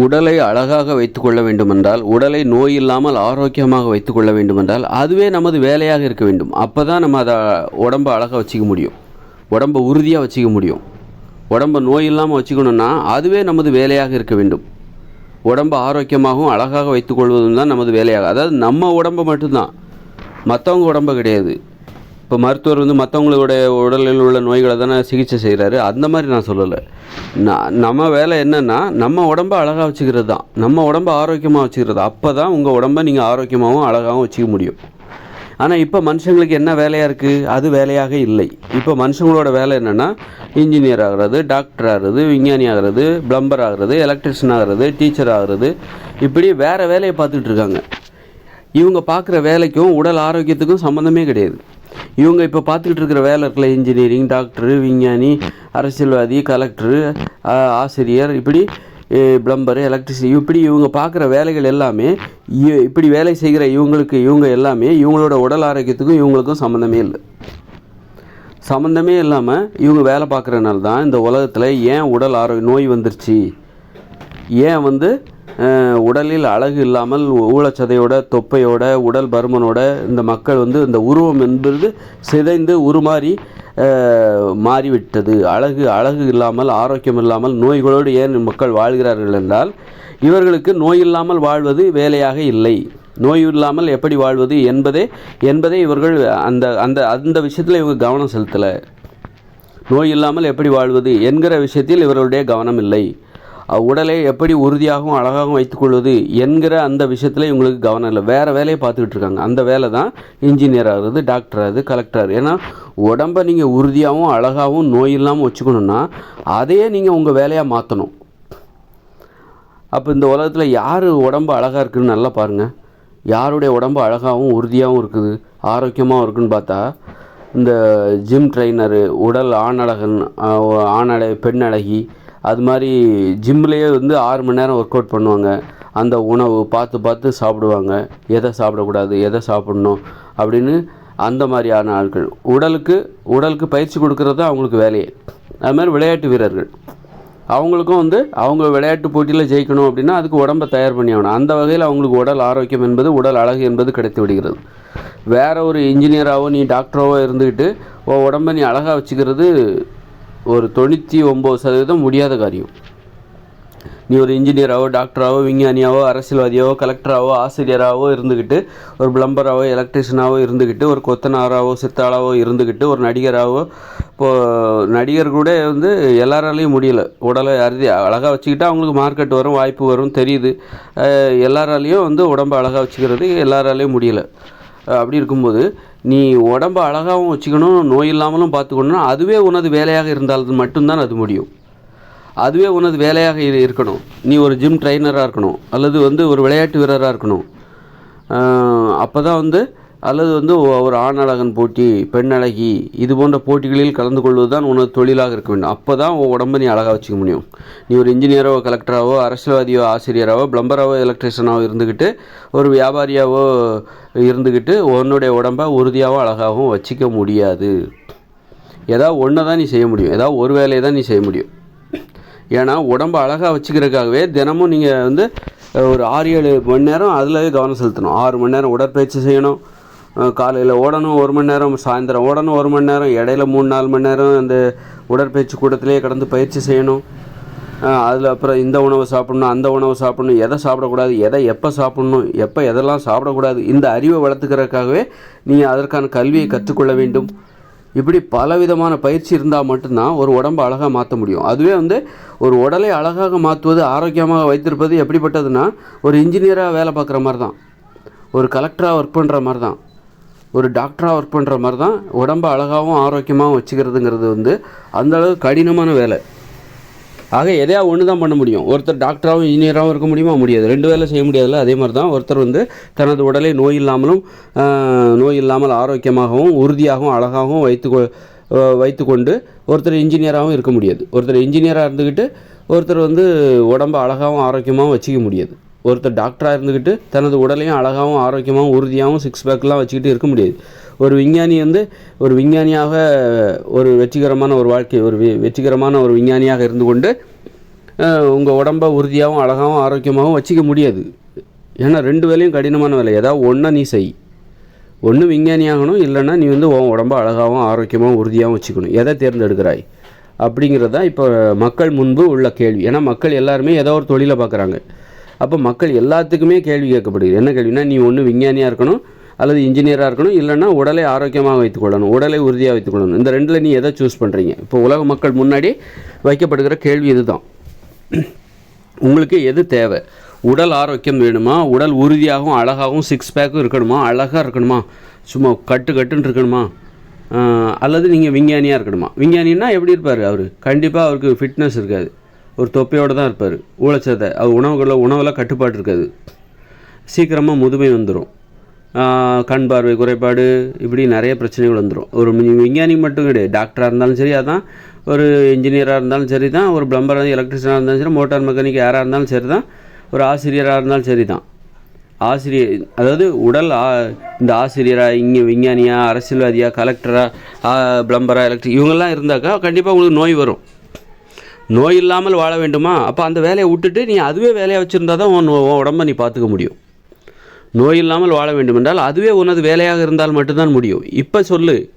உடலை அழகாக வைத்துக்கொள்ள வேண்டுமென்றால் உடலை நோய் இல்லாமல் ஆரோக்கியமாக வைத்துக்கொள்ள வேண்டுமென்றால் அதுவே நமது வேலையாக இருக்க வேண்டும். அப்போ தான் நம்ம அதை உடம்பை அழகாக வச்சுக்க முடியும். உடம்பை உறுதியாக வச்சுக்க முடியும். உடம்பை நோய் இல்லாமல் வச்சுக்கணுன்னா அதுவே நமது வேலையாக இருக்க வேண்டும். உடம்பை ஆரோக்கியமாகவும் அழகாக வைத்துக்கொள்வதும் தான் நமது வேலையாக. அதாவது நம்ம உடம்பை மட்டும்தான். மற்றவங்க உடம்பை கிடையாது. இப்போ மருத்துவர் வந்து மற்றவங்களோட உடலில் உள்ள நோய்களை தானே சிகிச்சை செய்கிறாரு அந்த மாதிரி நான் சொல்லலை. நான் நம்ம வேலை என்னென்னா நம்ம உடம்பை அழகாக வச்சுக்கிறது தான். நம்ம உடம்பை ஆரோக்கியமாக வச்சுக்கிறது. அப்போ தான் உங்கள் உடம்பை நீங்கள் ஆரோக்கியமாகவும் அழகாகவும் வச்சுக்க முடியும். ஆனால் இப்போ மனுஷங்களுக்கு என்ன வேலையாக இருக்குது அது வேலையாக இல்லை. இப்போ மனுஷங்களோட வேலை என்னென்னா இன்ஜினியர் ஆகிறது டாக்டர் ஆகிறது விஞ்ஞானி ஆகிறது பிளம்பர் ஆகிறது எலக்ட்ரிஷியன் ஆகிறது டீச்சர் ஆகிறது. இப்படி வேறு வேலையை பார்த்துட்ருக்காங்க இவங்க பார்க்குற வேலைக்கும் உடல் ஆரோக்கியத்துக்கும் சம்மந்தமே கிடையாது. இவங்க இப்போ பார்த்துக்கிட்டு இருக்கிற வேலை இருக்கல இன்ஜினியரிங் டாக்டரு விஞ்ஞானி அரசியல்வாதி கலெக்டரு ஆசிரியர் இப்படி பிளம்பரு எலக்ட்ரிசிட்டி இப்படி இவங்க பார்க்குற வேலைகள் எல்லாமே இ- இப்படி வேலை செய்கிற இவங்களுக்கு இவங்க எல்லாமே இவங்களோட உடல் ஆரோக்கியத்துக்கும் இவங்களுக்கும் சம்மந்தமே இல்லை. சம்மந்தமே இல்லாமல் இவங்க வேலை பார்க்குறனால தான் இந்த உலகத்தில் ஏன் உடல் ஆரோக்கிய நோய் வந்துருச்சு? ஏன் வந்து உடலில் அழகு இல்லாமல் ஊழச்சதையோட தொப்பையோட உடல் பருமனோட இந்த மக்கள் வந்து இந்த உருவம் என்பது சிதைந்து உருமாறி மாறிவிட்டது. அழகு அழகு இல்லாமல் ஆரோக்கியம் இல்லாமல் நோய்களோடு ஏன் மக்கள் வாழ்கிறார்கள் என்றால் இவர்களுக்கு நோய் இல்லாமல் வாழ்வது வேலையாக இல்லை. நோய் இல்லாமல் எப்படி வாழ்வது என்பதே என்பதை இவர்கள் அந்த அந்த அந்த விஷயத்தில் இவங்க கவனம் செலுத்தலை. நோய் இல்லாமல் எப்படி வாழ்வது என்கிற விஷயத்தில் இவர்களுடைய கவனம் இல்லை. உடலை எப்படி உறுதியாகவும் அழகாகவும் வைத்துக்கொள்வது என்கிற அந்த விஷயத்தில் இவங்களுக்கு கவனம் இல்லை. வேறு வேலையை பார்த்துக்கிட்டு இருக்காங்க. அந்த வேலை தான் இன்ஜினியர் ஆகுறது டாக்டர் ஆகுது கலெக்டர் ஆகுது ஏன்னா உடம்பை நீங்கள் உறுதியாகவும் அழகாகவும் நோய் இல்லாமல் வச்சுக்கணுன்னா அதையே நீங்கள் உங்கள் வேலையாக மாற்றணும் அப்போ இந்த உலகத்தில் யார் உடம்பு அழகாக இருக்குதுன்னு நல்லா பாருங்கள் யாருடைய உடம்பு அழகாகவும் உறுதியாகவும் இருக்குது? ஆரோக்கியமாகவும் இருக்குதுன்னு பார்த்தா இந்த ஜிம் ட்ரெய்னரு உடல் ஆணழகன் ஆணழ பெண் அழகி அது மாதிரி ஜிம்லேயே வந்து ஆறு மணி நேரம் ஒர்க் அவுட் பண்ணுவாங்க. அந்த உணவு பார்த்து பார்த்து சாப்பிடுவாங்க. எதை சாப்பிடக்கூடாது எதை சாப்பிடணும் அப்படின்னு அந்த மாதிரியான ஆட்கள். உடலுக்கு உடலுக்கு பயிற்சி கொடுக்கறது தான் அவங்களுக்கு வேலையே. அது மாதிரி விளையாட்டு வீரர்கள். அவங்களுக்கும் வந்து அவங்க விளையாட்டு போட்டியில் ஜெயிக்கணும் அப்படின்னா அதுக்கு உடம்பை தயார் பண்ணி ஆகணும். அந்த வகையில் அவங்களுக்கு உடல் ஆரோக்கியம் என்பது உடல் அழகு என்பது கிடைத்து விடுகிறது. வேற ஒரு இன்ஜினியராகவோ நீ டாக்டராகவோ இருந்துக்கிட்டு உன் உடம்பை நீ அழகாக வச்சுக்கிறது ஒரு தொண்ணூற்றி ஒம்பது சதவீதம் முடியாத காரியம். நீ ஒரு இன்ஜினியராகவோ டாக்டராகவோ விஞ்ஞானியாவோ அரசியல்வாதியாவோ கலெக்டராகவோ ஆசிரியராகவோ இருந்துக்கிட்டு ஒரு பிளம்பராகவோ எலக்ட்ரிஷியனாகவோ இருந்துக்கிட்டு ஒரு கொத்தனாராகவோ சித்தாளாவோ இருந்துக்கிட்டு ஒரு நடிகராகவோ இப்போது நடிகர் கூட வந்து எல்லாராலையும் முடியலை. உடலை அறுதி அழகாக வச்சுக்கிட்டா அவங்களுக்கு மார்க்கெட் வரும் வாய்ப்பு வரும் தெரியுது. அஹ் எல்லாராலையும் வந்து உடம்பை அழகாக வச்சுக்கிறது எல்லாராலையும் முடியல. அப்படி இருக்கும்போது நீ உடம்ப அழகாகவும் வச்சுக்கணும் நோய் இல்லாமலும் பார்த்துக்கணும்னா அதுவே உனது வேலையாக இருந்தால் மட்டும்தான் அது முடியும். அதுவே உனது வேலையாக இருக்கணும். நீ ஒரு ஜிம் ட்ரைனராக இருக்கணும். அல்லது வந்து ஒரு விளையாட்டு வீரராக இருக்கணும். அப்போ தான் வந்து அல்லது வந்து ஒரு ஆண் அழகன் போட்டி பெண் அழகி இது போன்ற போட்டிகளில் கலந்து கொள்வது தான் உனது தொழிலாக இருக்க வேண்டும். அப்போ தான் உன் உடம்பை நீ அழகாக வச்சுக்க முடியும். நீ ஒரு இன்ஜினியரோ கலெக்டராகவோ அரசியல்வாதியோ ஆசிரியராகவோ பிளம்பராகவோ எலக்ட்ரிஷியனாகவோ இருந்துக்கிட்டு ஒரு வியாபாரியாகவோ இருந்துக்கிட்டு உன்னுடைய உடம்பை உறுதியாகவும் அழகாகவும் வச்சிக்க முடியாது. ஏதாவது ஒன்றை தான் நீ செய்ய முடியும். ஏதாவது ஒரு வேலையை தான் நீ செய்ய முடியும். ஏன்னா உடம்பை அழகாக வச்சுக்கிறதுக்காகவே தினமும் நீங்கள் வந்து ஒரு ஆறு ஏழு மணி நேரம் அதில் கவனம் செலுத்தணும். ஆறு மணி நேரம் உடற்பயிற்சி செய்யணும். காலையில் ஓடணும் ஒரு மணி நேரம் சாயந்தரம் ஓடணும் ஒரு மணி நேரம் இடையில மூணு நாலு மணி நேரம் அந்த உடற்பயிற்சி கூடத்திலேயே கடந்து பயிற்சி செய்யணும். அதில் அப்புறம் இந்த உணவை சாப்பிட்ணும் அந்த உணவை சாப்பிட்ணும் எதை சாப்பிடக்கூடாது எதை எப்போ சாப்பிட்ணும் எப்போ எதெல்லாம் சாப்பிடக்கூடாது இந்த அறிவை வளர்த்துக்கிறதுக்காகவே நீங்கள் அதற்கான கல்வியை கற்றுக்கொள்ள வேண்டும். இப்படி பலவிதமான பயிற்சி இருந்தால் மட்டும்தான் ஒரு உடம்பை அழகாக மாற்ற முடியும். அதுவே வந்து ஒரு உடலை அழகாக மாற்றுவது ஆரோக்கியமாக வைத்திருப்பது எப்படிப்பட்டதுன்னா ஒரு இன்ஜினியராக வேலை பார்க்குற மாதிரி தான் ஒரு கலெக்டராக ஒர்க் பண்ணுற மாதிரி தான் ஒரு டாக்டராக ஒர்க் பண்ணுற மாதிரி தான் உடம்பை அழகாகவும் ஆரோக்கியமாகவும் வச்சுக்கிறதுங்கிறது வந்து அந்தளவு கடினமான வேலை. ஆக எதையா ஒன்று தான் பண்ண முடியும். ஒருத்தர் டாக்டராகவும் இன்ஜினியராகவும் இருக்க முடியுமா? முடியாது. ரெண்டு வேலை செய்ய முடியாதுல்ல? அதே மாதிரி தான் ஒருத்தர் வந்து தனது உடலை நோய் இல்லாமலும் நோய் இல்லாமல் ஆரோக்கியமாகவும் உறுதியாகவும் அழகாகவும் வைத்து வைத்துக்கொண்டு ஒருத்தர் இன்ஜினியராகவும் இருக்க முடியாது. ஒருத்தர் இன்ஜினியராக இருந்துக்கிட்டு ஒருத்தர் வந்து உடம்பை அழகாகவும் ஆரோக்கியமாகவும் வச்சுக்க முடியாது. ஒருத்தர் டாக்டராக இருந்துக்கிட்டு தனது உடலையும் அழகாகவும் ஆரோக்கியமாகவும் உறுதியாகவும் சிக்ஸ் பேக்லாம் வச்சுக்கிட்டு இருக்க முடியாது. ஒரு விஞ்ஞானி வந்து ஒரு விஞ்ஞானியாக ஒரு வெற்றிகரமான ஒரு வாழ்க்கை ஒரு வெற்றிகரமான ஒரு விஞ்ஞானியாக இருந்து கொண்டு உங்கள் உடம்பை உறுதியாகவும் அழகாகவும் ஆரோக்கியமாகவும் வச்சிக்க முடியாது. ஏன்னா ரெண்டு வேலையும் கடினமான வேலை. ஏதாவது ஒன்றா நீ செய். ஒன்று விஞ்ஞானி ஆகணும் இல்லைன்னா நீ வந்து உன் உடம்ப அழகாகவும் ஆரோக்கியமாகவும் உறுதியாகவும் வச்சுக்கணும். எதை தேர்ந்தெடுக்கிறாய்? அப்படிங்கிறது தான் இப்போ மக்கள் முன்பு உள்ள கேள்வி. ஏன்னா மக்கள் எல்லாருமே ஏதோ ஒரு தொழிலை பார்க்குறாங்க. அப்போ மக்கள் எல்லாத்துக்குமே கேள்வி கேட்கப்படுது என்ன கேள்வினா நீ ஒன்று விஞ்ஞானியாக இருக்கணும் அல்லது இன்ஜினியராக இருக்கணும் இல்லைன்னா உடலை ஆரோக்கியமாக வைத்துக்கொள்ளணும் உடலை உறுதியாக வைத்துக்கொள்ளணும் இந்த ரெண்டில் நீ எதை சூஸ் பண்ணுறீங்க இப்போ உலக மக்கள் முன்னாடி வைக்கப்படுகிற கேள்வி இதுதான். உங்களுக்கு எது தேவை? உடல் ஆரோக்கியம் வேணுமா? உடல் உறுதியாகவும் அழகாகவும் சிக்ஸ் பேக்கும் இருக்கணுமா? அழகாக இருக்கணுமா? சும்மா கட்டு கட்டுன்னு இருக்கணுமா? அல்லது நீங்கள் விஞ்ஞானியாக இருக்கணுமா? விஞ்ஞானின்னா எப்படி இருப்பார் அவர்? கண்டிப்பாக அவருக்கு ஃபிட்னஸ் இருக்காது. ஒரு தொப்பையோடு தான் இருப்பார். ஊழச்சத்தை அவர் உணவுகளில் உணவில் கட்டுப்பாடு இருக்காது. சீக்கிரமாக முதுமை வந்துடும் கண் பார்வை குறைபாடு இப்படி நிறைய பிரச்சனைகள் வந்துடும் ஒரு விஞ்ஞானி மட்டும் கிடையாது. டாக்டராக இருந்தாலும் சரி அதான் ஒரு இன்ஜினியராக இருந்தாலும் சரி தான் ஒரு பிளம்பராக எலக்ட்ரிஷனாக இருந்தாலும் சரி மோட்டார் மெக்கானிக் யாராக இருந்தாலும் சரி தான் ஒரு ஆசிரியராக இருந்தாலும் சரி தான். ஆசிரியர் அதாவது உடல் ஆ- இந்த ஆசிரியராக இங்கே விஞ்ஞானியாக அரசியல்வாதியாக கலெக்டராக பிளம்பராக எலக்ட்ரிக் இவங்கெல்லாம் இருந்தாக்கா கண்டிப்பாக உங்களுக்கு நோய் வரும். நோய் இல்லாமல் வாழ வேண்டுமா? அப்போ அந்த வேலையை விட்டுட்டு நீ அதுவே வேலையாக வச்சுருந்தா தான் உன் உன் உடம்ப நீ பார்த்துக்க முடியும். நோய் இல்லாமல் வாழ வேண்டுமென்றால் அதுவே உனது வேலையாக இருந்தால் மட்டும்தான் முடியும். இப்போ சொல்லு.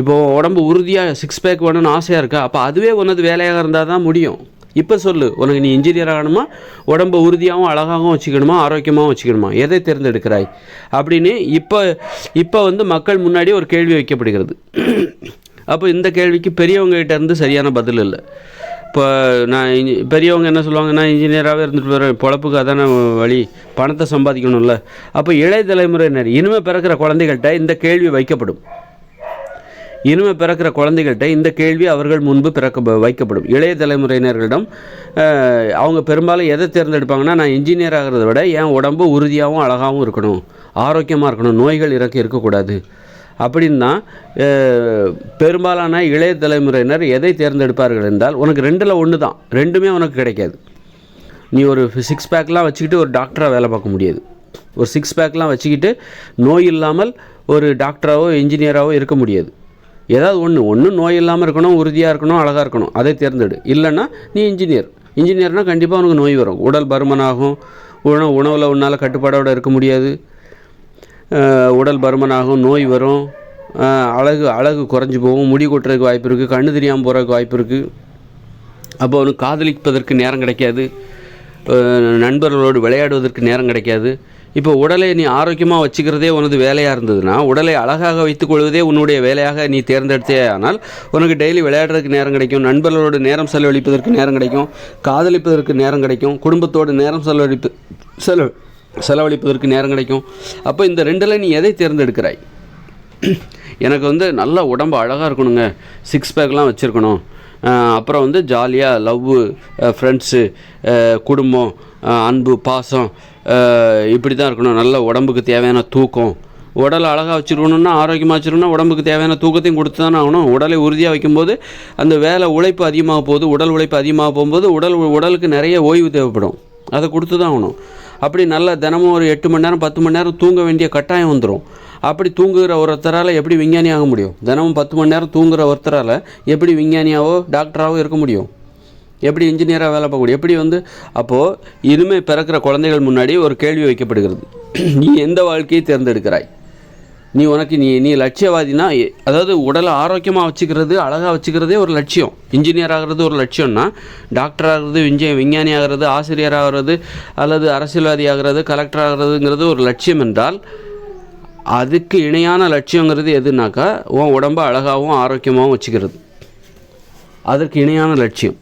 இப்போ உடம்பு உறுதியாக சிக்ஸ் பேக் வேணும்னு ஆசையாக இருக்கா? அப்போ அதுவே உனது வேலையாக இருந்தால் தான் முடியும். இப்போ சொல்லு. உனக்கு நீ இன்ஜினியர் ஆகணுமா? உடம்பை உறுதியாகவும் அழகாகவும் வச்சுக்கணுமா? ஆரோக்கியமாகவும் வச்சுக்கணுமா? எதை தேர்ந்தெடுக்கிறாய்? அப்படின்னு இப்போ இப்போ வந்து மக்கள் முன்னாடி ஒரு கேள்வி வைக்கப்படுகிறது. அப்போ இந்த கேள்விக்கு பெரியவங்ககிட்ட இருந்து சரியான பதில் இல்லை. இப்போ நான் இஞ்சி பெரியவங்க என்ன சொல்லுவாங்க நான் இன்ஜினியராகவே இருந்துட்டு போகிறேன் பொழப்புக்கு அதான வழி. பணத்தை சம்பாதிக்கணும்ல. அப்போ இளைய தலைமுறையினர் இனிமேல் பிறக்கிற குழந்தைகள்கிட்ட இந்த கேள்வி வைக்கப்படும். இனிமேல் பிறக்கிற குழந்தைகள்கிட்ட இந்த கேள்வி அவர்கள் முன்பு பிறக்க வைக்கப்படும். இளைய தலைமுறையினர்களிடம் அவங்க பெரும்பாலும் எதை தேர்ந்தெடுப்பாங்கன்னா நான் இன்ஜினியர் ஆகிறத விட என் உடம்பு உறுதியாகவும் அழகாகவும் இருக்கணும். ஆரோக்கியமாக இருக்கணும். நோய்கள் இறக்க இருக்கக்கூடாது. அப்படின்னா பெரும்பாலான இளைய தலைமுறையினர் எதை தேர்ந்தெடுப்பார்கள் என்றால் உனக்கு ரெண்டில் ஒன்று தான் ரெண்டுமே உனக்கு கிடைக்காது. நீ ஒரு சிக்ஸ் பேக்லாம் வச்சுக்கிட்டு ஒரு டாக்டராக வேலை பார்க்க முடியாது. ஒரு சிக்ஸ் பேக்லாம் வச்சுக்கிட்டு நோய் இல்லாமல் ஒரு டாக்டராகவோ இன்ஜினியராகவோ இருக்க முடியாது. ஏதாவது ஒன்று ஒன்று நோய் இல்லாமல் இருக்கணும் உறுதியாக இருக்கணும் அழகாக இருக்கணும். அதை தேர்ந்தெடு. இல்லைன்னா நீ இன்ஜினியர் இன்ஜினியர்னால் கண்டிப்பாக உனக்கு நோய் வரும். உடல் பருமனாகும். உணவு உணவில் உன்னால் கட்டுப்பாடோடு இருக்க முடியாது. உடல் பருமனாகும் நோய் வரும். அழகு அழகு குறைஞ்சி போகும். முடி கொட்டுறதுக்கு வாய்ப்பு இருக்குது கண்ணு தெரியாமல் போகிறதுக்கு வாய்ப்பு இருக்குது அப்போ அவனுக்கு காதலிப்பதற்கு நேரம் கிடைக்காது. நண்பர்களோடு விளையாடுவதற்கு நேரம் கிடைக்காது. இப்போ உடலை நீ ஆரோக்கியமாக வச்சுக்கிறதே உனது வேலையாக இருந்ததுன்னா உடலை அழகாக வைத்துக்கொள்வதே உன்னுடைய வேலையாக நீ தேர்ந்தெடுத்தே ஆனால் உனக்கு டெய்லி விளையாடுறதுக்கு நேரம் கிடைக்கும். நண்பர்களோடு நேரம் செலவழிப்பதற்கு நேரம் கிடைக்கும். காதலிப்பதற்கு நேரம் கிடைக்கும். குடும்பத்தோடு நேரம் செலவழிப்பு செலவு செலவழிப்பதற்கு நேரம் கிடைக்கும். அப்போ இந்த ரெண்டில் நீ எதை தேர்ந்தெடுக்கிறாய்? எனக்கு வந்து நல்ல உடம்பு அழகாக இருக்கணுங்க. சிக்ஸ் பேக்லாம் வச்சுருக்கணும். அப்புறம் வந்து ஜாலியாக லவ்வு ஃப்ரெண்ட்ஸு குடும்பம் அன்பு பாசம் இப்படி தான் இருக்கணும். நல்ல உடம்புக்கு தேவையான தூக்கம். உடலை அழகாக வச்சுருக்கணும்னா ஆரோக்கியமாக வச்சுருக்கணும்னா உடம்புக்கு தேவையான தூக்கத்தையும் கொடுத்து தானே ஆகணும். உடலை உறுதியாக வைக்கும்போது அந்த வேலை உழைப்பு அதிகமாக போகுது உடல் உழைப்பு அதிகமாக போகும்போது உடல் உடலுக்கு நிறைய ஓய்வு தேவைப்படும். அதை கொடுத்து தான் ஆகணும். அப்படி நல்லா தினமும் ஒரு எட்டு மணி நேரம் பத்து மணி நேரம் தூங்க வேண்டிய கட்டாயம் வந்துடும் அப்படி தூங்குகிற ஒருத்தரால் எப்படி விஞ்ஞானி ஆக முடியும்? தினமும் பத்து மணி நேரம் தூங்குகிற ஒருத்தரால் எப்படி விஞ்ஞானியாவோ டாக்டராகவோ இருக்க முடியும்? எப்படி இன்ஜினியராக வேலை பார்க்க முடியும்? எப்படி வந்து அப்போது இனிமேல் பிறக்கிற குழந்தைகள் முன்னாடி ஒரு கேள்வி வைக்கப்படுகிறது. நீ எந்த வாழ்க்கையை தேர்ந்தெடுக்கிறாய்? நீ உனக்கு நீ நீ லட்சியவாதினா அதாவது உடலை ஆரோக்கியமாக வச்சுக்கிறது அழகாக வச்சுக்கிறதே ஒரு லட்சியம். இன்ஜினியர் ஆகிறது ஒரு லட்சியம்னா டாக்டர் ஆகிறது விஞ்ஞ விஞ்ஞானி ஆகிறது ஆசிரியர் ஆகிறது அல்லது அரசியல்வாதி ஆகிறது கலெக்டர் ஆகிறதுங்கிறது ஒரு லட்சியம் என்றால் அதுக்கு இணையான லட்சியங்கிறது எதுனாக்கா உன் உடம்பை அழகாகவும் ஆரோக்கியமாகவும் வச்சுக்கிறது. அதற்கு இணையான லட்சியம்.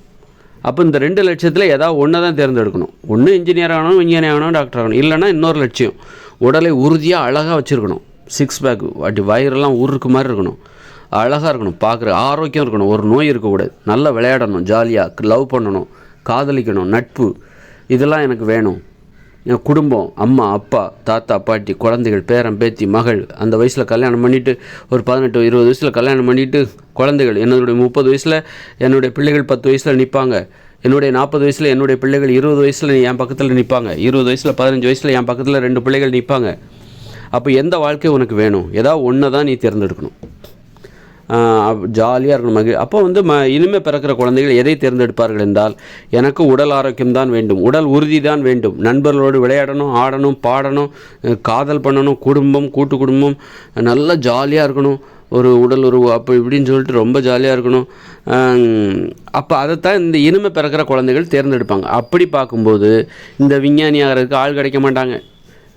அப்போ இந்த ரெண்டு லட்சியத்தில் ஏதாவது ஒன்றை தான் தேர்ந்தெடுக்கணும். ஒன்று இன்ஜினியர் ஆகணும் விஞ்ஞானி ஆகணும் டாக்டர் ஆகணும். இல்லைன்னா இன்னொரு லட்சியம். உடலை உறுதியாக அழகாக வச்சுருக்கணும். சிக்ஸ் பேக் வாட்டி வயிறெல்லாம் உருக்கு மாதிரி இருக்கணும். அழகாக இருக்கணும் பார்க்குற ஆரோக்கியம் இருக்கணும். ஒரு நோய் இருக்கக்கூடாது. நல்லா விளையாடணும் ஜாலியாக லவ் பண்ணணும் காதலிக்கணும் நட்பு. இதெல்லாம் எனக்கு வேணும். என் குடும்பம் அம்மா அப்பா தாத்தா பாட்டி குழந்தைகள் பேரன் பேத்தி மகள் அந்த வயசில் கல்யாணம் பண்ணிவிட்டு ஒரு பதினெட்டு இருபது வயசில் கல்யாணம் பண்ணிவிட்டு குழந்தைகள் என்னுடைய முப்பது வயசில் என்னுடைய பிள்ளைகள் பத்து வயசில் நிற்பாங்க என்னுடைய நாற்பது வயசில் என்னுடைய பிள்ளைகள் இருபது வயசில் என் பக்கத்தில் நிற்பாங்க இருபது வயசில் பதினஞ்சு வயசில் என் பக்கத்தில் ரெண்டு பிள்ளைகள் நிற்பாங்க அப்போ எந்த வாழ்க்கை உனக்கு வேணும்? ஏதாவது ஒன்று தான் நீ தேர்ந்தெடுக்கணும். ஜாலியாக இருக்கணும் மகிழ். அப்போ வந்து ம இனிமேல் பிறக்கிற குழந்தைகள் எதை தேர்ந்தெடுப்பார்கள் என்றால் எனக்கு உடல் ஆரோக்கியம் தான் வேண்டும். உடல் உறுதி தான் வேண்டும். நண்பர்களோடு விளையாடணும் ஆடணும் பாடணும் காதல் பண்ணணும் குடும்பம் கூட்டு குடும்பம் நல்லா ஜாலியாக இருக்கணும். ஒரு உடல் உறவு அப்போ இப்படின்னு சொல்லிட்டு ரொம்ப ஜாலியாக இருக்கணும். அப்போ அதைத்தான் இந்த இனிமை பிறக்கிற குழந்தைகள் தேர்ந்தெடுப்பாங்க. அப்படி பார்க்கும்போது இந்த விஞ்ஞானி ஆகிறதுக்கு ஆள் கிடைக்க மாட்டாங்க.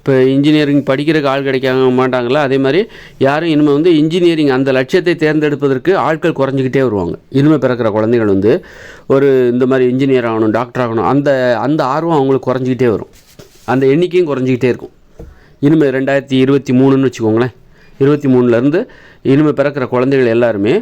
இப்போ இன்ஜினியரிங் படிக்கிறதுக்கு ஆள் கிடைக்க மாட்டாங்களா? அதே மாதிரி யாரும் இனிமேல் வந்து இன்ஜினியரிங் அந்த லட்சியத்தை தேர்ந்தெடுப்பதற்கு ஆட்கள் குறைஞ்சிக்கிட்டே வருவாங்க. இனிமேல் பிறக்கிற குழந்தைகள் வந்து ஒரு இந்த மாதிரி இன்ஜினியர் ஆகணும் டாக்டர் ஆகணும் அந்த அந்த ஆர்வம் அவங்களுக்கு குறைஞ்சிக்கிட்டே வரும். அந்த எண்ணிக்கையும் குறைஞ்சிக்கிட்டே இருக்கும். இனிமேல் ரெண்டாயிரத்தி இருபத்தி மூணுன்னு வச்சுக்கோங்களேன். இருபத்தி மூணுலேருந்து இனிமேல் பிறக்கிற குழந்தைகள் எல்லாருமே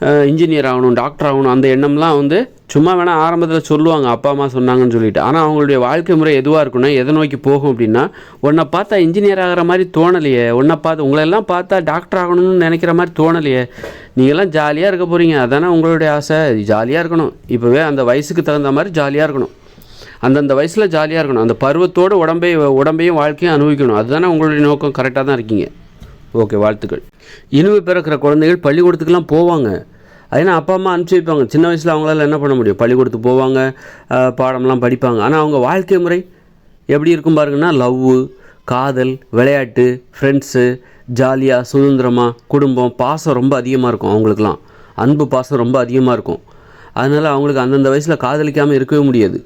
இன்ஜினியர் ஆகணும் டாக்டர் ஆகணும் அந்த எண்ணம்லாம் வந்து சும்மா வேணால் ஆரம்பத்தில் சொல்லுவாங்க அப்பா அம்மா சொன்னாங்கன்னு சொல்லிட்டு. ஆனால் அவங்களுடைய வாழ்க்கை முறை எதுவாக இருக்குன்னா எதை நோக்கி போகும் அப்படின்னா உன்னை பார்த்தா இன்ஜினியர் ஆகிற மாதிரி தோணலையே. உன்னை பார்த்து உங்களெல்லாம் பார்த்தா டாக்டர் ஆகணும்னு நினைக்கிற மாதிரி தோணலையே. நீங்கள்லாம் ஜாலியாக இருக்க போகிறீங்க அதானே உங்களுடைய ஆசை. ஜாலியாக இருக்கணும். இப்போவே அந்த வயசுக்கு தகுந்த மாதிரி ஜாலியாக இருக்கணும். அந்தந்த வயசில் ஜாலியாக இருக்கணும். அந்த பருவத்தோடு உடம்பை உடம்பையும் வாழ்க்கையும் அனுபவிக்கணும். அதுதானே உங்களுடைய நோக்கம். கரெக்டாக தான் இருக்கீங்க. ஓகே வாழ்த்துக்கள். இனிமே பிறக்கிற குழந்தைகள் பள்ளிக்கூடத்துக்கெல்லாம் போவாங்க. ஏன்னா அப்பா அம்மா அனுப்பிச்சி வைப்பாங்க. சின்ன வயசில் அவங்களால என்ன பண்ண முடியும்? பள்ளிக்கூடத்துக்கு போவாங்க பாடம்லாம் படிப்பாங்க. ஆனால் அவங்க வாழ்க்கை முறை எப்படி இருக்கும் பாருங்கன்னா லவ்வு காதல் விளையாட்டு ஃப்ரெண்ட்ஸு ஜாலியாக சுதந்திரமாக குடும்பம் பாசம் ரொம்ப அதிகமாக இருக்கும் அவங்களுக்குலாம் அன்பு பாசம் ரொம்ப அதிகமாக இருக்கும். அதனால் அவங்களுக்கு அந்தந்த வயசில் காதலிக்காமல் இருக்கவே முடியாது.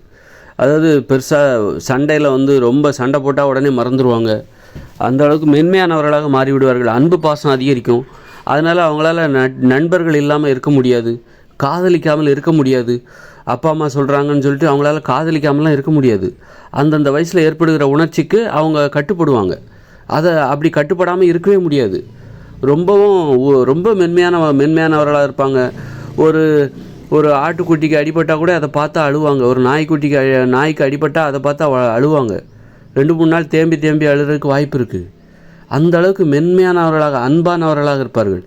அதாவது பெருசாக சண்டையில் வந்து ரொம்ப சண்டை போட்டால் உடனே மறந்துடுவாங்க அந்த அளவுக்கு மென்மையானவர்களாக மாறிவிடுவார்கள். அன்பு பாசம் அதிகரிக்கும். அதனால் அவங்களால நட்- நண்பர்கள் இல்லாமல் இருக்க முடியாது. காதலிக்காமல் இருக்க முடியாது. அப்பா அம்மா சொல்கிறாங்கன்னு சொல்லிட்டு அவங்களால காதலிக்காமலாம் இருக்க முடியாது. அந்தந்த வயசில் ஏற்படுகிற உணர்ச்சிக்கு அவங்க கட்டுப்படுவாங்க. அதை அப்படி கட்டுப்படாமல் இருக்கவே முடியாது. ரொம்பவும் ரொம்ப மென்மையான மென்மையானவர்களாக இருப்பாங்க. ஒரு ஒரு ஆட்டுக்குட்டிக்கு அடிபட்டால் கூட அதை பார்த்தா அழுவாங்க. ஒரு நாய்க்குட்டிக்கு அழ- நாய்க்கு அடிபட்டால் அதை பார்த்தா அழுவாங்க. ரெண்டு மூணு நாள் தேம்பி தேம்பி அழுறதுக்கு வாய்ப்பு இருக்குது அந்த அளவுக்கு மென்மையானவர்களாக அன்பானவர்களாக இருப்பார்கள்.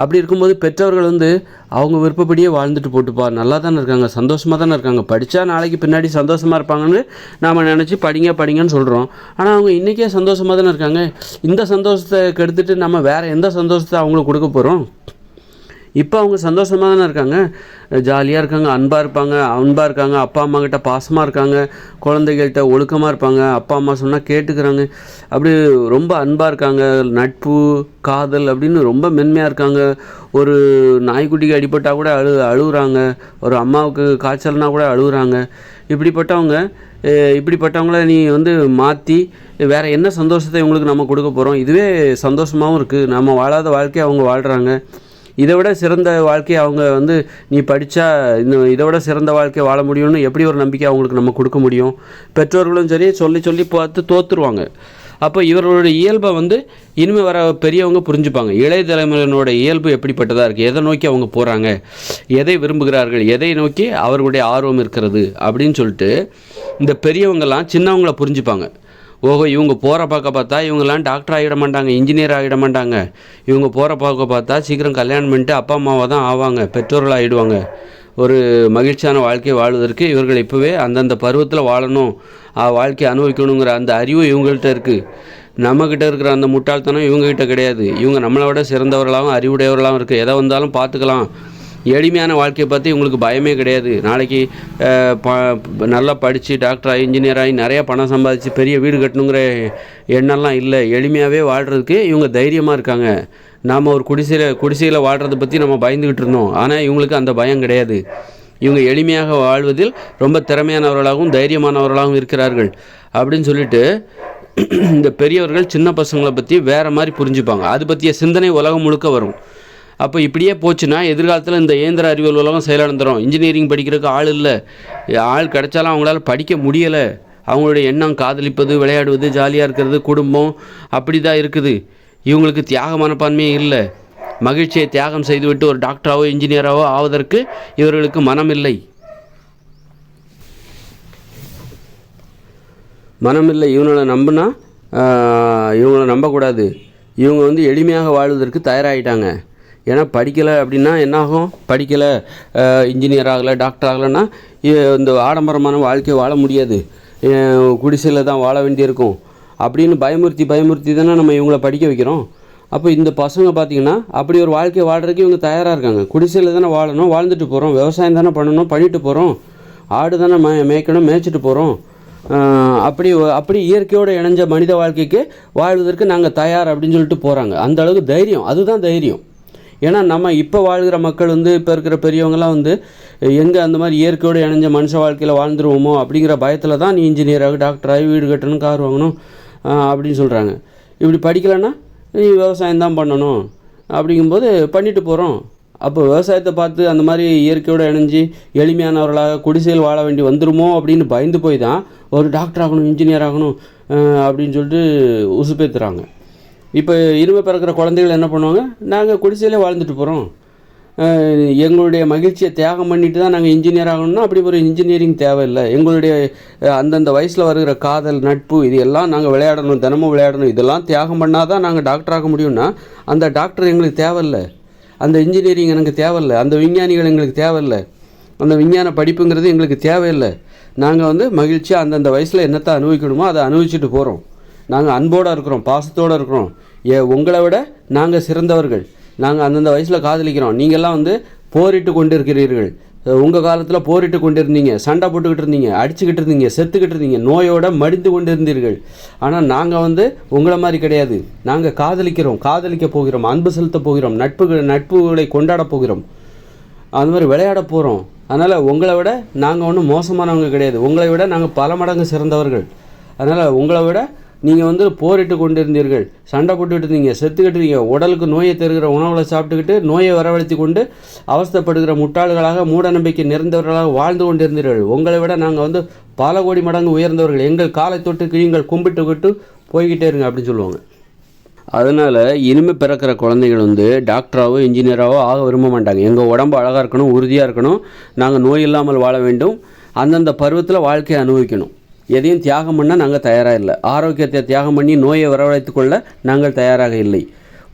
அப்படி இருக்கும்போது பெற்றவர்கள் வந்து அவங்க விருப்பப்படியே வாழ்ந்துட்டு போட்டுப்பா நல்லா தானே இருக்காங்க சந்தோஷமாக தானே இருக்காங்க. படித்தா நாளைக்கு பின்னாடி சந்தோஷமாக இருப்பாங்கன்னு நாம் நினச்சி படிங்க படிங்கன்னு சொல்கிறோம் ஆனால் அவங்க இன்றைக்கே சந்தோஷமாக தானே இருக்காங்க. இந்த சந்தோஷத்தை கெடுத்துட்டு நம்ம வேறு எந்த சந்தோஷத்தை அவங்களுக்கு கொடுக்க போகிறோம் இப்போ அவங்க சந்தோஷமாக தானே இருக்காங்க. ஜாலியாக இருக்காங்க அன்பாக இருப்பாங்க அன்பாக இருக்காங்க அப்பா அம்மாக்கிட்ட பாசமாக இருக்காங்க குழந்தைகள்கிட்ட ஒழுக்கமாக இருப்பாங்க அப்பா அம்மா சொன்னால் கேட்டுக்கிறாங்க. அப்படி ரொம்ப அன்பாக இருக்காங்க நட்பு காதல் அப்படின்னு ரொம்ப மென்மையாக இருக்காங்க. ஒரு நாய்க்குட்டிக்கு அடிபட்டால் கூட அழு அழுகுறாங்க ஒரு அம்மாவுக்கு காய்ச்சல்னா கூட அழுகுறாங்க இப்படிப்பட்டவங்க இப்படிப்பட்டவங்கள நீ வந்து மாற்றி வேறு என்ன சந்தோஷத்தை இவங்களுக்கு நம்ம கொடுக்க போகிறோம் இதுவே சந்தோஷமாகவும் இருக்குது நம்ம வாழாத வாழ்க்கையை அவங்க வாழ்கிறாங்க இதை விட சிறந்த வாழ்க்கையை அவங்க வந்து நீ படித்தா இன்னும் இதை விட சிறந்த வாழ்க்கையை வாழ முடியும்னு எப்படி ஒரு நம்பிக்கை அவங்களுக்கு நம்ம கொடுக்க முடியும்? பெற்றோர்களும் சரி சொல்லி சொல்லி பார்த்து தோத்துருவாங்க. அப்போ இவர்களுடைய இயல்பை வந்து இனிமேல் வர பெரியவங்க புரிஞ்சுப்பாங்க. இளைய தலைமுறையினோட இயல்பு எப்படிப்பட்டதாக இருக்குது எதை நோக்கி அவங்க போகிறாங்க எதை விரும்புகிறார்கள்? எதை நோக்கி அவர்களுடைய ஆர்வம் இருக்கிறது? அப்படின்னு சொல்லிட்டு இந்த பெரியவங்கெல்லாம் சின்னவங்களை புரிஞ்சுப்பாங்க. ஓஹோ இவங்க போகிற பார்க்க பார்த்தா இவங்கெல்லாம் டாக்டர் ஆகிட மாட்டாங்க இன்ஜினியர் ஆகிட மாட்டாங்க. இவங்க போகிற பார்க்க பார்த்தா சீக்கிரம் கல்யாணம் பண்ணிட்டு அப்பா அம்மாவை தான் ஆவாங்க பெற்றோர்கள் ஆகிடுவாங்க ஒரு மகிழ்ச்சியான வாழ்க்கையை வாழ்வதற்கு இவர்கள் இப்போவே அந்தந்த பருவத்தில் வாழணும். ஆ, வாழ்க்கையை அனுபவிக்கணுங்கிற அந்த அறிவு இவங்கள்ட்ட இருக்குது நம்மக்கிட்ட இருக்கிற அந்த முட்டாள்தனம் இவங்ககிட்ட கிடையாது. இவங்க நம்மளை விட சிறந்தவர்களாகவும் அறிவுடையவர்களாகவும் இருக்குது எதை வந்தாலும் பார்த்துக்கலாம். எளிமையான வாழ்க்கையை பற்றி உங்களுக்கு பயமே கிடையாது. நாளைக்கு ப நல்லா படித்து டாக்டராக இன்ஜினியராகி நிறையா பணம் சம்பாதிச்சு பெரிய வீடு கட்டணுங்கிற எண்ணெல்லாம் இல்லை. எளிமையாகவே வாழ்கிறதுக்கு இவங்க தைரியமாக இருக்காங்க. நாம் ஒரு குடிசையில் குடிசையில் வாழ்கிறத பற்றி நம்ம பயந்துக்கிட்டு இருந்தோம். ஆனால் இவங்களுக்கு அந்த பயம் கிடையாது. இவங்க எளிமையாக வாழ்வதில் ரொம்ப திறமையானவர்களாகவும் தைரியமானவர்களாகவும் இருக்கிறார்கள். அப்படின்னு சொல்லிட்டு இந்த பெரியவர்கள் சின்ன பசங்களை பற்றி வேறு மாதிரி புரிஞ்சுப்பாங்க. அது பற்றிய சிந்தனை உலகம் முழுக்க வரும். அப்போ இப்படியே போச்சுன்னா எதிர்காலத்தில் இந்த இயந்திர அறிவியல் உலகம் செயலிழந்துடும் இன்ஜினியரிங் படிக்கிறதுக்கு ஆள் இல்லை. ஆள் கிடைச்சாலும் அவங்களால படிக்க முடியலை. அவங்களுடைய எண்ணம் காதலிப்பது விளையாடுவது ஜாலியாக இருக்கிறது குடும்பம் அப்படி தான் இருக்குது. இவங்களுக்கு தியாக மனப்பான்மையே இல்லை. மகிழ்ச்சியை தியாகம் செய்துவிட்டு ஒரு டாக்டராகவோ இன்ஜினியராகவோ ஆவதற்கு இவர்களுக்கு மனம் இல்லை மனமில்லை. இவங்களை நம்பினா இவங்களை நம்பக்கூடாது. இவங்க வந்து எளிமையாக வாழ்வதற்கு தயாராகிட்டாங்க ஏன்னா படிக்கலை அப்படின்னா என்னாகும்? படிக்கலை இன்ஜினியர் ஆகலை டாக்டர் ஆகலைன்னா இ- இந்த ஆடம்பரமான வாழ்க்கையை வாழ முடியாது. குடிசையில் தான் வாழ வேண்டியிருக்கும். அப்படின்னு பயமுறுத்தி பயமுறுத்தி தானே நம்ம இவங்கள படிக்க வைக்கிறோம். அப்போ இந்த பசங்க பார்த்தீங்கன்னா அப்படி ஒரு வாழ்க்கையை வாழ்கிறதுக்கு இவங்க தயாராக இருக்காங்க. குடிசையில் தானே வாழணும் வாழ்ந்துட்டு போகிறோம் விவசாயம் தானே பண்ணணும் பண்ணிட்டு போகிறோம் ஆடு தானே மே மேய்க்கணும் மேய்ச்சிட்டு போகிறோம் அப்படி அப்படி இயற்கையோடு இணைஞ்ச மனித வாழ்க்கைக்கு வாழ்வதற்கு நாங்கள் தயார் அப்படின்னு சொல்லிட்டு போகிறாங்க அந்த அளவுக்கு தைரியம் அதுதான் தைரியம். ஏன்னா நம்ம இப்போ வாழ்கிற மக்கள் வந்து இப்போ இருக்கிற பெரியவங்களாம் வந்து எங்கே அந்த மாதிரி இயற்கையோடு இணைஞ்ச மனுஷ வாழ்க்கையில் வாழ்ந்துருவோமோ அப்படிங்கிற பயத்தில் தான் நீ இன்ஜினியராக டாக்டராகி வீடு கட்டணும் கார் வாங்கணும் அப்படின்னு சொல்கிறாங்க இப்படி படிக்கலைன்னா நீ விவசாயம் தான் பண்ணணும் அப்படிங்கும்போது பண்ணிட்டு போகிறோம் அப்போ விவசாயத்தை பார்த்து அந்த மாதிரி இயற்கையோடு இணைஞ்சு எளிமையானவர்களாக குடிசையில் வாழ வேண்டி வந்துருமோ அப்படின்னு பயந்து போய் தான் ஒரு டாக்டர் ஆகணும் இன்ஜினியர் ஆகணும் அப்படின்னு சொல்லிட்டு உசுப்பேத்துறாங்க. இப்போ இருமை பிறக்கிற குழந்தைகள் என்ன பண்ணுவாங்க? நாங்கள் குடிசையிலே வாழ்ந்துட்டு போகிறோம் எங்களுடைய மகிழ்ச்சியை தியாகம் பண்ணிட்டு தான் நாங்கள் இன்ஜினியர் ஆகணும்னா அப்படி ஒரு இன்ஜினியரிங் தேவையில்லை. எங்களுடைய அந்தந்த வயசில் வருகிற காதல் நட்பு இது எல்லாம் நாங்கள் விளையாடணும் தினமும் விளையாடணும். இதெல்லாம் தியாகம் பண்ணால் தான் நாங்கள் டாக்டர் ஆக முடியும்னா அந்த டாக்டர் எங்களுக்கு தேவையில்லை. அந்த இன்ஜினியரிங் எனக்கு தேவையில்லை. அந்த விஞ்ஞானிகள் எங்களுக்கு தேவையில்லை. அந்த விஞ்ஞான படிப்புங்கிறது எங்களுக்கு தேவையில்லை. நாங்கள் வந்து மகிழ்ச்சியாக அந்தந்த வயசில் என்னத்தை அனுபவிக்கணுமோ அதை அனுபவிச்சுட்டு போகிறோம் நாங்கள் அன்போடு இருக்கிறோம் பாசத்தோடு இருக்கிறோம். ஏ உங்களை விட நாங்கள் சிறந்தவர்கள். நாங்கள் அந்தந்த வயசில் காதலிக்கிறோம். நீங்கள்லாம் வந்து போரிட்டு கொண்டு இருக்கிறீர்கள் உங்கள் காலத்தில் போரிட்டு கொண்டு இருந்தீங்க சண்டை போட்டுக்கிட்டு இருந்தீங்க. அடிச்சுக்கிட்டு இருந்தீங்க. செத்துக்கிட்டு இருந்தீங்க. நோயோட மடிந்து கொண்டு இருந்தீர்கள் ஆனால் நாங்கள் வந்து உங்களை மாதிரி கிடையாது. நாங்கள் காதலிக்கிறோம். காதலிக்க போகிறோம். அன்பு செலுத்த போகிறோம். நட்புகள் நட்புகளை கொண்டாட போகிறோம். அந்த மாதிரி விளையாட போகிறோம் அதனால் உங்களை விட நாங்கள் ஒன்றும் மோசமானவங்க கிடையாது. உங்களை விட நாங்கள் பல மடங்கு சிறந்தவர்கள். அதனால் உங்களை விட நீங்கள் வந்து போரிட்டு கொண்டு இருந்தீர்கள் சண்டை போட்டுக்கிட்டு இருந்தீங்க செத்துக்கிட்டு இருந்தீங்க உடலுக்கு நோயை தருகிற உணவுகளை சாப்பிட்டுக்கிட்டு நோயை வரவழைத்து கொண்டு அவஸ்தைப்படுகிற முட்டாள்களாக மூட நம்பிக்கை நிறைந்தவர்களாக வாழ்ந்து கொண்டிருந்தீர்கள். உங்களை விட நாங்கள் வந்து பல கோடி மடங்கு உயர்ந்தவர்கள். எங்கள் காலை தொட்டு கிழிங்கள் கும்பிட்டு விட்டு போய்கிட்டே இருங்க அப்படின்னு சொல்லுவாங்க. அதனால் இனிமேல் பிறக்கிற குழந்தைகள் வந்து டாக்டராகவோ இன்ஜினியராகவோ ஆக விரும்ப மாட்டாங்க. எங்கள் உடம்பு அழகாக இருக்கணும் உறுதியாக இருக்கணும். நாங்கள் நோய் இல்லாமல் வாழ வேண்டும். அந்தந்த பருவத்தில் வாழ்க்கையை அனுபவிக்கணும். எதையும் தியாகம் பண்ண நாங்கள் தயாராக இல்லை. ஆரோக்கியத்தை தியாகம் பண்ணி நோயை வரவழைத்து கொள்ள நாங்கள் தயாராக இல்லை.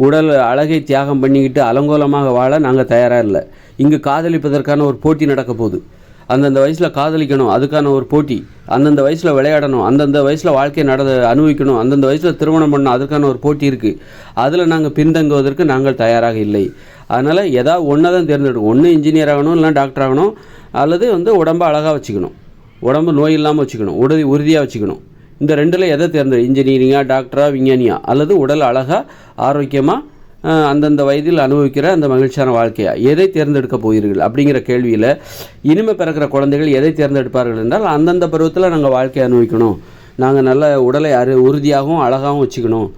உடல் அழகை தியாகம் பண்ணிக்கிட்டு அலங்கோலமாக வாழ நாங்கள் தயாராக இல்லை. இங்கு காதலிப்பதற்கான ஒரு போட்டி நடக்க போகுது. அந்தந்த வயசில் காதலிக்கணும் அதுக்கான ஒரு போட்டி. அந்தந்த வயசில் விளையாடணும் அந்தந்த வயசில் வாழ்க்கையை நட அனுபவிக்கணும் அந்தந்த வயசில் திருமணம் பண்ணணும் அதுக்கான ஒரு போட்டி இருக்குது அதில் நாங்கள் பின்தங்குவதற்கு நாங்கள் தயாராக இல்லை. அதனால் ஏதாவது ஒன்றை தான் தேர்ந்தெடுக்கணும். ஒன்று இன்ஜினியர் ஆகணும் இல்லை டாக்டர் ஆகணும் அல்லது வந்து உடம்பை அழகாக வச்சுக்கணும். உடம்பு நோய் இல்லாமல் வச்சுக்கணும். உடல் உறுதியாக வச்சுக்கணும். இந்த ரெண்டில் எதை தேர்ந்தெடு? இன்ஜினியரிங்காக டாக்டரா விஞ்ஞானியா? அல்லது உடல் அழகாக ஆரோக்கியமாக அந்தந்த வயதில் அனுபவிக்கிற அந்த மகிழ்ச்சியான வாழ்க்கையா? எதை தேர்ந்தெடுக்க போகிறீர்கள்? அப்படிங்கிற கேள்வியில் இனிமே பிறக்கிற குழந்தைகள் எதை தேர்ந்தெடுப்பார்கள் என்றால் அந்தந்த பருவத்தில் நாங்கள் வாழ்க்கையை அனுபவிக்கணும். நாங்கள் நல்ல உடலை அரு உறுதியாகவும் அழகாகவும் வச்சுக்கணும்.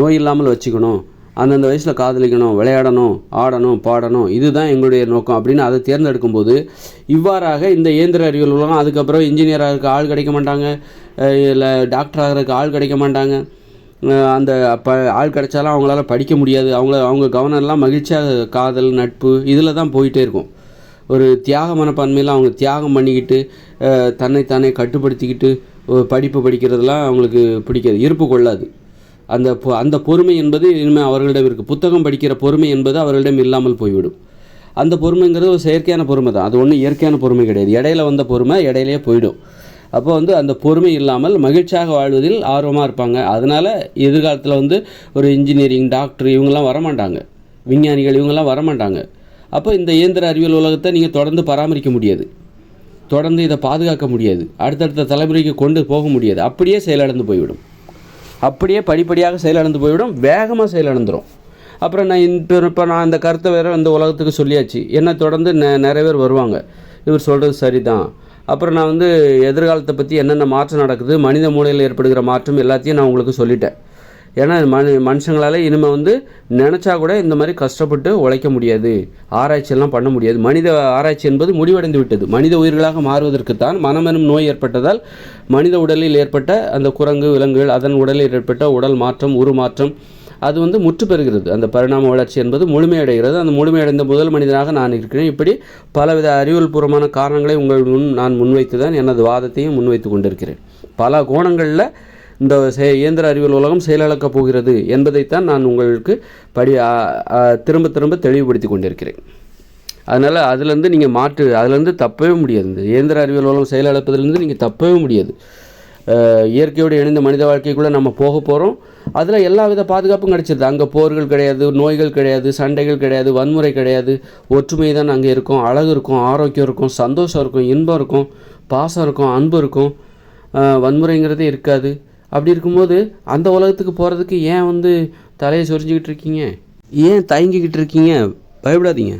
நோய் இல்லாமல் வச்சுக்கணும். அந்தந்த வயசில் காதலிக்கணும் விளையாடணும் ஆடணும் பாடணும் இதுதான் எங்களுடைய நோக்கம் அப்படின்னு அதை தேர்ந்தெடுக்கும் போது இவ்வாறாக இந்த இயந்திர அறிவியல்லாம் அதுக்கப்புறம் இன்ஜினியராக இருக்க ஆள் கிடைக்க மாட்டாங்க இல்லை டாக்டர் ஆள் கிடைக்க மாட்டாங்க. அந்த அப்போ ஆள் கிடைச்சாலும் அவங்களால படிக்க முடியாது. அவங்கள அவங்க கவனம் எல்லாம் மகிழ்ச்சியாக காதல் நட்பு இதில் தான் போயிட்டே இருக்கும். ஒரு தியாக மனப்பான்மையில் அவங்க தியாகம் பண்ணிக்கிட்டு தன்னைத்தானே கட்டுப்படுத்திக்கிட்டு படிப்பு படிக்கிறதெல்லாம் அவங்களுக்கு பிடிக்காது இருப்பு கொள்ளாது. அந்த அந்த பொறுமை என்பது இனிமேல் அவர்களிடம் இருக்குது புத்தகம் படிக்கிற பொறுமை என்பது அவர்களிடம் இல்லாமல் போய்விடும். அந்த பொறுமைங்கிறது ஒரு செயற்கையான பொறுமை தான். அது ஒன்றும் இயற்கையான பொறுமை கிடையாது. இடையில வந்த பொறுமை இடையிலேயே போயிடும். அப்போ வந்து அந்த பொறுமை இல்லாமல் மகிழ்ச்சியாக வாழ்வதில் ஆர்வமாக இருப்பாங்க. அதனால் எதிர்காலத்தில் வந்து ஒரு இன்ஜினியரிங் டாக்டர் இவங்கெல்லாம் வரமாட்டாங்க. விஞ்ஞானிகள் இவங்கெல்லாம் வரமாட்டாங்க. அப்போ இந்த இயந்திர அறிவியல் உலகத்தை நீங்கள் தொடர்ந்து பராமரிக்க முடியாது. தொடர்ந்து இதை பாதுகாக்க முடியாது. அடுத்தடுத்த தலைமுறைக்கு கொண்டு போக முடியாது. அப்படியே செயலிழந்து போய்விடும். அப்படியே படிப்படியாக செயலிழந்து போய்விடும் வேகமாக செயலிழந்துடும் அப்புறம் நான் இப்போ இப்போ நான் அந்த கருத்தை வேறு இந்த உலகத்துக்கு சொல்லியாச்சு. என்னை தொடர்ந்து நெ நிறைய பேர் வருவாங்க. இவர் சொல்கிறது சரிதான். அப்புறம் நான் வந்து எதிர்காலத்தை பற்றி என்னென்ன மாற்றம் நடக்குது மனித மூலையில் ஏற்படுகிற மாற்றம் எல்லாத்தையும் நான் உங்களுக்கு சொல்லிட்டேன். ஏன்னா மனு மனுஷங்களால் இனிமேல் வந்து நினச்சா கூட இந்த மாதிரி கஷ்டப்பட்டு உழைக்க முடியாது. ஆராய்ச்சியெல்லாம் பண்ண முடியாது. மனித ஆராய்ச்சி என்பது முடிவடைந்து விட்டது. மனித உயிர்களாக மாறுவதற்குத்தான் மனமெனும் நோய் ஏற்பட்டதால் மனித உடலில் ஏற்பட்ட அந்த குரங்கு விலங்குகள் அதன் உடலில் ஏற்பட்ட உடல் மாற்றம் உருமாற்றம் அது வந்து முற்று பெறுகிறது. அந்த பரிணாம வளர்ச்சி என்பது முழுமையடைகிறது. அந்த முழுமையடைந்த முதல் மனிதனாக நான் இருக்கிறேன். இப்படி பலவித அறிவியல் பூர்வமான காரணங்களை உங்கள் முன் நான் முன்வைத்து தான் எனது வாதத்தையும் முன்வைத்து கொண்டிருக்கிறேன். பல கோணங்களில் இந்த செ- இயந்திர அறிவியல் உலகம் செயலிழக்கப் போகிறது என்பதைத்தான் நான் உங்களுக்கு படி திரும்ப திரும்ப தெளிவுபடுத்தி கொண்டிருக்கிறேன். அதனால் அதுலேருந்து நீங்கள் மாற்று அதுலேருந்து தப்பவே முடியாது. இந்த இயந்திர அறிவியல் உலகம் செயலிழப்பதிலிருந்து நீங்கள் தப்பவே முடியாது. இயற்கையோடு இணைந்த மனித வாழ்க்கைக்குள்ளே நம்ம போக போகிறோம் அதில் எல்லா வித பாதுகாப்பும் கிடைச்சிருது. அங்கே போர்கள் கிடையாது நோய்கள் கிடையாது சண்டைகள் கிடையாது வன்முறை கிடையாது. ஒற்றுமை தான் அங்கே இருக்கும். அழகு இருக்கும் ஆரோக்கியம் இருக்கும் சந்தோஷம் இருக்கும் இன்பம் இருக்கும் பாசம் இருக்கும் அன்பு இருக்கும். வன்முறைங்கிறதே இருக்காது. அப்படி இருக்கும்போது அந்த உலகத்துக்கு போகிறதுக்கு ஏன் வந்து தலையை சொரிஞ்சிக்கிட்டு இருக்கீங்க? ஏன் தயங்கிக்கிட்டு இருக்கீங்க? பயப்படாதீங்க.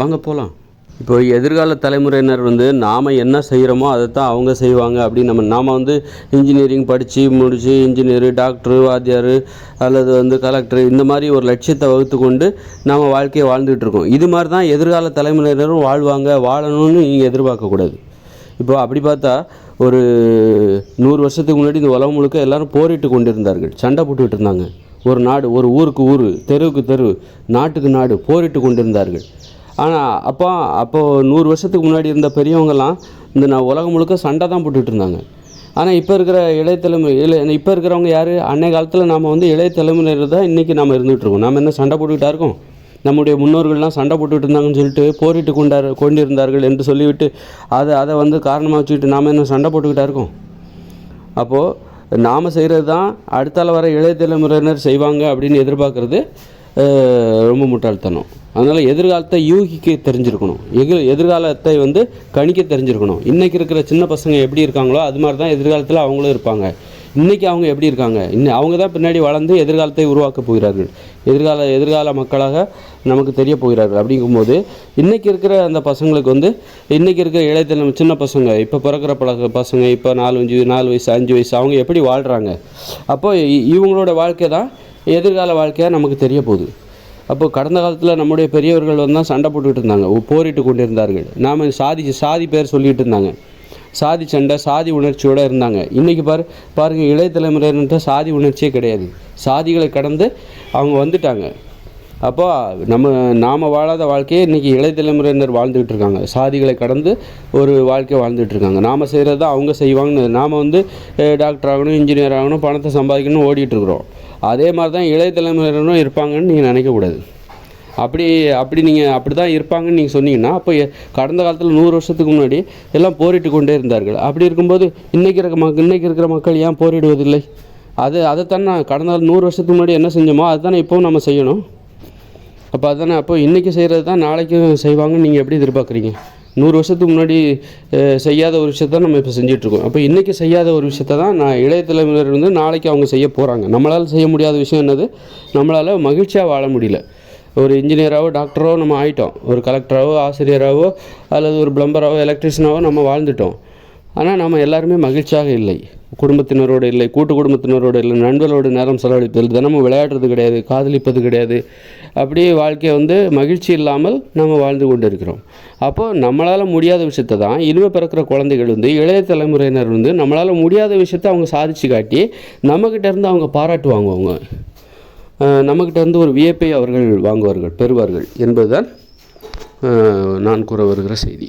வாங்க போகலாம் இப்போ எதிர்கால தலைமுறையினர் வந்து நாம் என்ன செய்கிறோமோ அதை தான் அவங்க செய்வாங்க அப்படின்னு நம்ம நாம் வந்து இன்ஜினியரிங் படித்து முடித்து இன்ஜினியரு டாக்டரு வாத்தியார் அல்லது வந்து கலெக்டர் இந்த மாதிரி ஒரு லட்சியத்தை வகுத்து கொண்டு நாம் வாழ்க்கையை வாழ்ந்துகிட்டு இருக்கோம். இது மாதிரி தான் எதிர்கால தலைமுறையினரும் வாழ்வாங்க வாழணும்னு நீங்கள் எதிர்பார்க்கக்கூடாது இப்போ அப்படி பார்த்தா ஒரு நூறு வருஷத்துக்கு முன்னாடி இந்த உலகம் முழுக்க எல்லாரும் போரிட்டு கொண்டிருந்தார்கள். சண்டை போட்டுக்கிட்டு இருந்தாங்க. ஒரு நாடு ஒரு ஊருக்கு ஊர் தெருவுக்கு தெரு நாட்டுக்கு நாடு போரிட்டு கொண்டிருந்தார்கள். ஆனால் அப்போ அப்போது நூறு வருஷத்துக்கு முன்னாடி இருந்த பெரியவங்கெல்லாம் இந்த நான் உலகம் முழுக்க சண்டை தான் போட்டுட்டு இருந்தாங்க. ஆனால் இப்போ இருக்கிற இளைய தலைமுறை இளைய இப்போ இருக்கிறவங்க யார்? அன்னைய காலத்தில் நாம் வந்து இளைய தலைமுறையில் தான் இன்றைக்கி நம்ம இருந்துகிட்டு இருக்கோம். நம்ம என்ன சண்டை போட்டுக்கிட்டா இருக்கோம்? நம்முடைய முன்னோர்கள்லாம் சண்டை போட்டுட்டு இருந்தாங்கன்னு சொல்லிட்டு போரிட்டு கொண்டார் கொண்டிருந்தார்கள் என்று சொல்லிவிட்டு அதை அதை வந்து காரணமாக வச்சுக்கிட்டு நாம் என்ன சண்டை போட்டுக்கிட்டா இருக்கோம்? அப்போது நாம் செய்கிறது தான் அடுத்தால வர இளைய தலைமுறையினர் செய்வாங்க அப்படின்னு எதிர்பார்க்குறது ரொம்ப முட்டாள்தனம். அதனால் எதிர்காலத்தை யூகிக்க தெரிஞ்சிருக்கணும். எதிர் எதிர்காலத்தை வந்து கணிக்க தெரிஞ்சிருக்கணும். இன்றைக்கி இருக்கிற சின்ன பசங்க எப்படி இருக்காங்களோ அது மாதிரி தான் எதிர்காலத்தில் அவங்களும் இருப்பாங்க. இன்றைக்கி அவங்க எப்படி இருக்காங்க? இன்னும் அவங்க தான் பின்னாடி வளர்ந்து எதிர்காலத்தை உருவாக்க போகிறார்கள். எதிர்கால எதிர்கால மக்களாக நமக்கு தெரிய போகிறார்கள். அப்படிங்கும்போது இன்றைக்கி இருக்கிற அந்த பசங்களுக்கு வந்து இன்றைக்கி இருக்கிற இளையத்தலை சின்ன பசங்க இப்போ பிறக்கிற பழக பசங்க இப்போ நாலு அஞ்சு நாலு வயசு அஞ்சு வயசு அவங்க எப்படி வாழ்கிறாங்க அப்போ இவங்களோட வாழ்க்கை தான் எதிர்கால வாழ்க்கையாக நமக்கு தெரிய போகுது. அப்போ கடந்த காலத்தில் நம்முடைய பெரியவர்கள் வந்து தான் சண்டை போட்டுக்கிட்டு இருந்தாங்க. போரிட்டு கொண்டிருந்தார்கள். நாம் சாதி சாதி பேர் சொல்லிகிட்டு இருந்தாங்க. சாதி சண்டை சாதி உணர்ச்சியோடு இருந்தாங்க. இன்றைக்கி பாரு பாருங்கள் இளைய தலைமுறையினர்கிட்ட சாதி உணர்ச்சியே கிடையாது. சாதிகளை கடந்து அவங்க வந்துட்டாங்க. அப்போ நம்ம நாம் வாழாத வாழ்க்கையை இன்றைக்கி இளைய தலைமுறையினர் வாழ்ந்துக்கிட்டு இருக்காங்க சாதிகளை கடந்து ஒரு வாழ்க்கை வாழ்ந்துட்டு இருக்காங்க நாம் செய்கிறது தான் அவங்க செய்வாங்கன்னு. நாம் வந்து டாக்டர் ஆகணும் இன்ஜினியர் ஆகணும் பணத்தை சம்பாதிக்கணும் ஓடிட்டுருக்குறோம் அதே மாதிரி தான் இளைய தலைமுறையினரும் இருப்பாங்கன்னு நீங்கள் நினைக்கக்கூடாது. அப்படி அப்படி நீங்கள் அப்படி தான் இருப்பாங்கன்னு நீங்கள் சொன்னீங்கன்னா அப்போ கடந்த காலத்தில் நூறு வருஷத்துக்கு முன்னாடி எல்லாம் போரிட்டு கொண்டே இருந்தார்கள். அப்படி இருக்கும்போது இன்றைக்கி இருக்க மக்கள் இன்றைக்கி இருக்கிற மக்கள் ஏன் போரிடுவதில்லை? அது அதைத்தான் நான் கடந்த நூறு வருஷத்துக்கு முன்னாடி என்ன செஞ்சோமோ அதுதானே இப்போவும் நம்ம செய்யணும். அப்போ அதானே அப்போ இன்றைக்கி செய்கிறது தான் நாளைக்கும் செய்வாங்கன்னு நீங்கள் எப்படி எதிர்பார்க்குறீங்க? நூறு வருஷத்துக்கு முன்னாடி செய்யாத ஒரு விஷயத்த நம்ம இப்போ செஞ்சிட்ருக்கோம். அப்போ இன்றைக்கி செய்யாத ஒரு விஷயத்த தான் நான் இளைய தலைமுறையினர் வந்து நாளைக்கு அவங்க செய்ய போகிறாங்க நம்மளால் செய்ய முடியாத விஷயம் என்னது? நம்மளால் மகிழ்ச்சியாக வாழ முடியல. ஒரு இன்ஜினியராகவோ டாக்டரோ நம்ம ஆயிட்டோம். ஒரு கலெக்டராகவோ ஆசிரியராகவோ அல்லது ஒரு பிளம்பராகவோ எலக்ட்ரிஷியனாகவோ நம்ம வாழ்ந்துட்டோம். ஆனால் நம்ம எல்லாருமே மகிழ்ச்சியாக இல்லை. குடும்பத்தினரோடு இல்லை கூட்டு குடும்பத்தினரோடு இல்லை நண்பர்களோடு நேரம் செலவழிப்பது தினமும் விளையாடுறது கிடையாது காதலிப்பது கிடையாது. அப்படியே வாழ்க்கையை வந்து மகிழ்ச்சி இல்லாமல் நம்ம வாழ்ந்து கொண்டு இருக்கிறோம் அப்போது நம்மளால் முடியாத விஷயத்தை தான் இனிமே பிறக்கிற குழந்தைகள் வந்து இளைய தலைமுறையினர் வந்து நம்மளால் முடியாத விஷயத்தை அவங்க சாதிச்சு காட்டி நம்மக்கிட்ட இருந்து அவங்க பாராட்டு வாங்குவாங்க. நம்மக்கிட்ட இருந்து ஒரு வியப்பை அவர்கள் வாங்குவார்கள் பெறுவார்கள் என்பதுதான் நான் கூற வருகிற செய்தி.